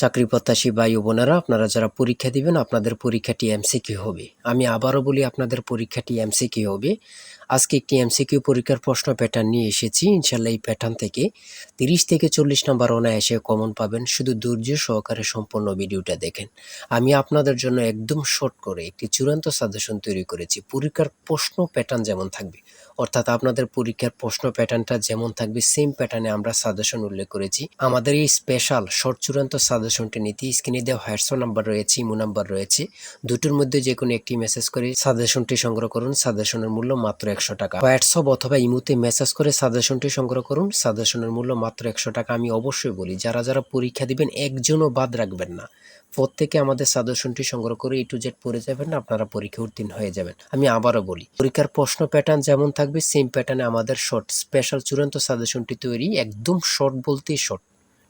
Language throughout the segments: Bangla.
চাকরি প্রত্যাশী ও বোনেরা, আপনারা যারা পরীক্ষা দিবেন, আপনাদের পরীক্ষাটি এমসিকিউ হবে। আমি আবারও বলি, আপনাদের পরীক্ষাটি এমসিকিউ হবে। আজকে একটি এমসিকিউ পরীক্ষার প্রশ্ন প্যাটার্ন নিয়ে এসেছি। ইনশাল্লাহ এই প্যাটার্ন থেকে তিরিশ থেকে চল্লিশ নম্বর অনায়াসে কমন পাবেন। শুধু ধৈর্য সহকারে সম্পূর্ণ ভিডিওটা দেখেন। আমি আপনাদের জন্য একদম শর্ট করে একটি চূড়ান্ত সাজেশন তৈরি করেছি। পরীক্ষার প্রশ্ন প্যাটার্ন যেমন থাকবে, অর্থাৎ আপনাদের পরীক্ষার প্রশ্ন প্যাটার্নটা যেমন থাকবে সেম প্যাটার্নে আমরা সাজেশন উল্লেখ করেছি। আমাদের এই স্পেশাল শর্ট চূড়ান্ত সাজেশনটি নিতে স্ক্রিনে দেওয়া হোয়াটসঅ্যাপ নাম্বার রয়েছে ইমো নাম্বার রয়েছে। দুটোর মধ্যে যে কোনো একটি মেসেজ করে সাজেশনটি সংগ্রহ করুন। সাজেশনের মূল্য মাত্র একশো টাকা। হোয়াটসঅ্যাপ অথবা ইমোতে মেসেজ করে সাজেশনটি সংগ্রহ করুন। সাজেশনের মূল্য মাত্র একশো টাকা আমি অবশ্যই বলি। যারা যারা পরীক্ষা দিবেন, একজনও বাদ রাখবেন না। প্রত্যেকে আমাদের সাজেশনটি সংগ্রহ করে ই টু জেড পড়ে যাবেন, আপনারা পরীক্ষা উত্তীর্ণ হয়ে যাবেন। আমি আবারও বলি, পরীক্ষার প্রশ্ন প্যাটার্ন যেমন থাকবে সেম প্যাটার্নে আমাদের শর্ট স্পেশাল চূড়ান্ত সাজেশনটি তৈরি, একদম শর্ট বলতেই শর্ট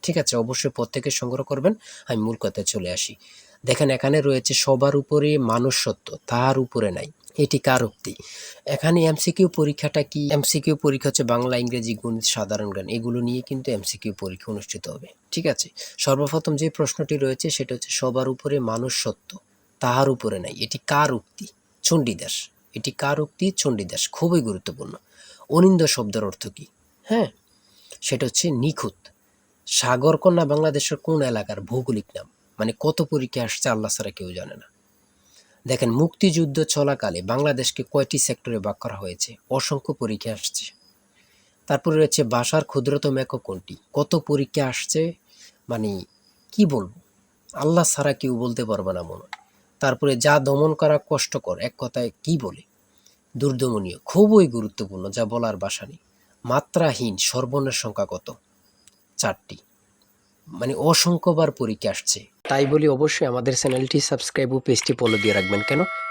ঠিক আছে? অবশ্যই প্রত্যেকে সংগ্রহ করবেন। আমি মূল কথায় চলে আসি। দেখেন, এখানে রয়েছে সবার উপরে মানুষ সত্য তার উপরে নাই। এটি কার উক্তি? এখানে এমসিকিউ পরীক্ষাটা কি? এমসিকিউ পরীক্ষা হচ্ছে বাংলা, ইংরেজি, গণিত, সাধারণ জ্ঞান। এগুলো নিয়ে কিন্তু এমসিকিউ পরীক্ষা অনুষ্ঠিত হবে। ঠিক আছে? সর্বপ্রথম যে প্রশ্নটি রয়েছে সেটা হচ্ছে, সবার উপরে মানুষ সত্য, তাহার উপরে নাই। এটি কার উক্তি? চণ্ডীদাস। এটি কার উক্তি? চণ্ডীদাস। খুবই গুরুত্বপূর্ণ। অনিন্দ শব্দের অর্থ কি? হ্যাঁ? সেটা হচ্ছে নিখুঁত। সাগরকন্যা বাংলাদেশের কোন এলাকার ভৌগোলিক নাম? মানে কত পরীক্ষা আসছে আল্লাহ ছাড়া কেউ জানে না। দেখেন, মুক্তিযুদ্ধ চলাকালে বাংলাদেশকে কয়টি সেক্টরে ভাগ করা হয়েছে? অসংখ্য পরীক্ষা আসছে। তারপরে রয়েছে ভাষার ক্ষুদ্রতম একক কোনটি? কত পরীক্ষা আসছে? মানে কি বলব? আল্লাহ ছাড়া কেউ বলতে পারবে না মনে। তারপরে, যা দমন করা কষ্টকর, এক কথায় কি বলে? দুর্দমনীয়, খুবই গুরুত্বপূর্ণ, যা বলার বাসা নেই। মাত্রাহীন সর্বনের সংখ্যা কত? চারটি। মানে অসংখ্যবার পরীক্ষা আসছে। তাই বলি অবশ্যই আমাদের চ্যানেলটি সাবস্ক্রাইব ও পেজটি ফলো দিয়ে রাখবেন। কেন?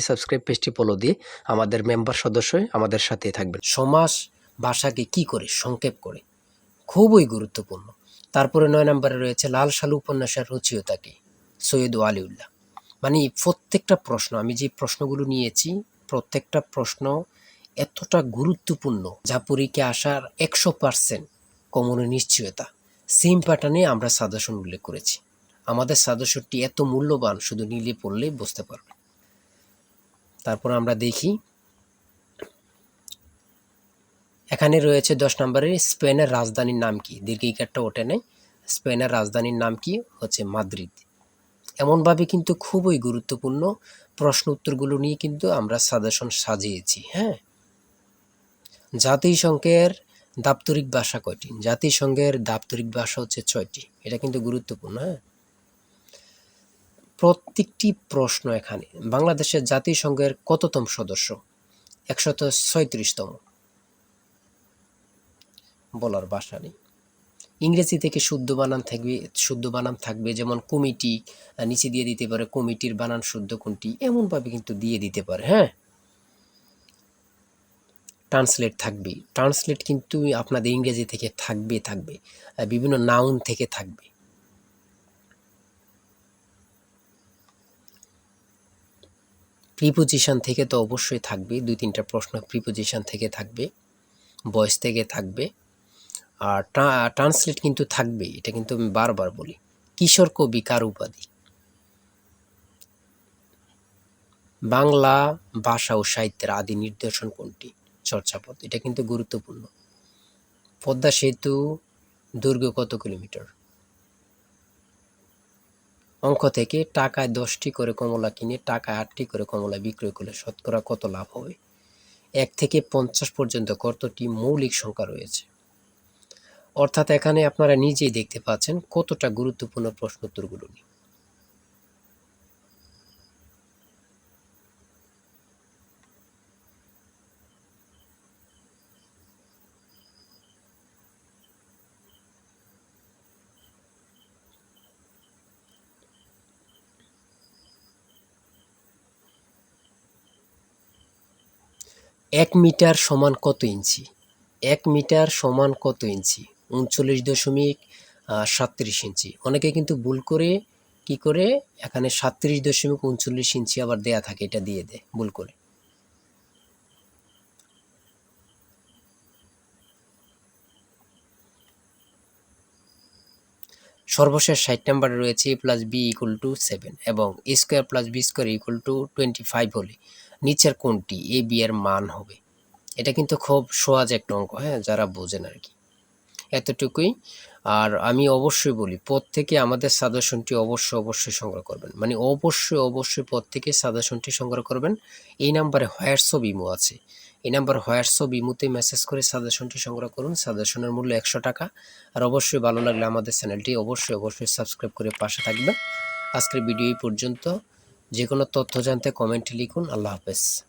সাবস্ক্রাইব পেজটি ফলো দিয়ে আমাদের মেম্বার সদস্য আমাদের সাথেই থাকবেন। সমাস ভাষাকে কি করে সংক্ষেপ করে? খুবই গুরুত্বপূর্ণ। তারপরে নয় নম্বরে রয়েছে লাল সালু উপন্যাসের রচিয়তাকে, সৈয়দ আলিউল্লাহ মানে প্রত্যেকটা প্রশ্ন, আমি যে প্রশ্নগুলো নিয়েছি, প্রত্যেকটা প্রশ্ন এতটা গুরুত্বপূর্ণ, যা পরীক্ষা আসার একশো পার্সেন্ট কমনের নিশ্চয়তা। সেম প্যাটার্নে আমরা সাজেশন উল্লেখ করেছি। আমাদের সাজেশনটি এত মূল্যবান, শুধু নিলে পড়লেই বুঝতে পারবে তারপর আমরা দেখি। এখানে রয়েছে দশ নম্বরে স্পেনের রাজধানীর নাম কি? দীর্ঘিকারটা ওঠে নেই। স্পেনের রাজধানীর নাম কি? হচ্ছে মাদ্রিদ। এমনভাবে কিন্তু খুবই গুরুত্বপূর্ণ প্রশ্ন উত্তরগুলো নিয়ে কিন্তু আমরা সাজেশন সাজিয়েছি হ্যাঁ? জাতিসংঘের দাপ্তরিক ভাষা কয়টি? জাতিসংঘের দাপ্তরিক ভাষা হচ্ছে ছয়টি। এটা কিন্তু গুরুত্বপূর্ণ হ্যাঁ? প্রত্যেকটি প্রশ্ন এখানে বাংলাদেশের জাতিসংঘের কততম সদস্য? একশত ছয়ত্রিশতম। বলার বাসা নেই। ইংরেজি থেকে শুদ্ধ বানান থাকবে, শুদ্ধ বানান থাকবে, যেমন কমিটি নিচে দিয়ে দিতে পারে কমিটির বানান শুদ্ধ কোনটি, এমনভাবে কিন্তু দিয়ে দিতে পারে হ্যাঁ? ট্রান্সলেট থাকবে ট্রান্সলেট কিন্তু আপনাদের ইংরেজি থেকে থাকবে থাকবে। বিভিন্ন নাউন থেকে থাকবে। প্রিপোজিশন থেকে তো অবশ্যই থাকবে, দুই তিনটা প্রশ্ন প্রিপোজিশন থেকে থাকবে ভয়েস থেকে থাকবে, আর ট্রান্সলেট কিন্তু থাকবে, এটা কিন্তু আমি বারবার বলি। কিশোর কবি কার উপাধি? বাংলা ভাষা ও সাহিত্যের আদি নিদর্শন কোনটি? চর্চাপদ, এটা কিন্তু গুরুত্বপূর্ণ। পদ্মা সেতু দৈর্ঘ্য কত কিলোমিটার? অঙ্ক থেকে টাকায় দশটি করে কমলা কিনে টাকায় আটটি করে কমলা বিক্রয় করলে শতকরা কত লাভ হবে? এক থেকে পঞ্চাশ পর্যন্ত কতটি মৌলিক সংখ্যা রয়েছে? অর্থাৎ এখানে আপনারা নিজেই দেখতে পাচ্ছেন কতটা গুরুত্বপূর্ণ প্রশ্ন উত্তরগুলো নিয়ে। এক মিটার সমান কত ইঞ্চি? এক মিটার সমান কত ইঞ্চি? উনচল্লিশ দশমিক সাতত্রিশ ইঞ্চি। অনেকে কিন্তু ভুল করে, কি করে? এখানে সাতত্রিশ দশমিক উনচল্লিশ ইঞ্চি আবার দেয়া থাকে, এটা দিয়ে দেয়, ভুল করে। সর্বশেষ ষাট নাম্বারে রয়েছে A plus B equal to seven এবং A square plus B square equal to twenty five হলে। নিচের কোনটি? এ বি এর মান হবে। এটা কিন্তু খুব সহজ একটা অঙ্ক হ্যাঁ যারা বোঝেন আর কি। এতটুকুই। আর আমি অবশ্যই বলি পদ থেকে আমাদের সাজেশনটি অবশ্যই অবশ্যই সংগ্রহ করবেন। মানে অবশ্যই অবশ্যই প্রত্যেকে সাজেশনটি সংগ্রহ করবেন। এই নাম্বারে হোয়াটসঅ্যাপ ইমো আছে। এই নাম্বার হোয়াটসঅ্যাপ ইমোতে মেসেজ করে সাজেশনটি সংগ্রহ করুন। সাজেশনের মূল্য একশো টাকা। আর অবশ্যই ভালো লাগলে আমাদের চ্যানেলটি অবশ্যই অবশ্যই সাবস্ক্রাইব করে পাশে থাকবেন। আজকের ভিডিও এই পর্যন্ত। যে কোনো তথ্য জানতে কমেন্টে লিখুন। আল্লাহ হাফেজ।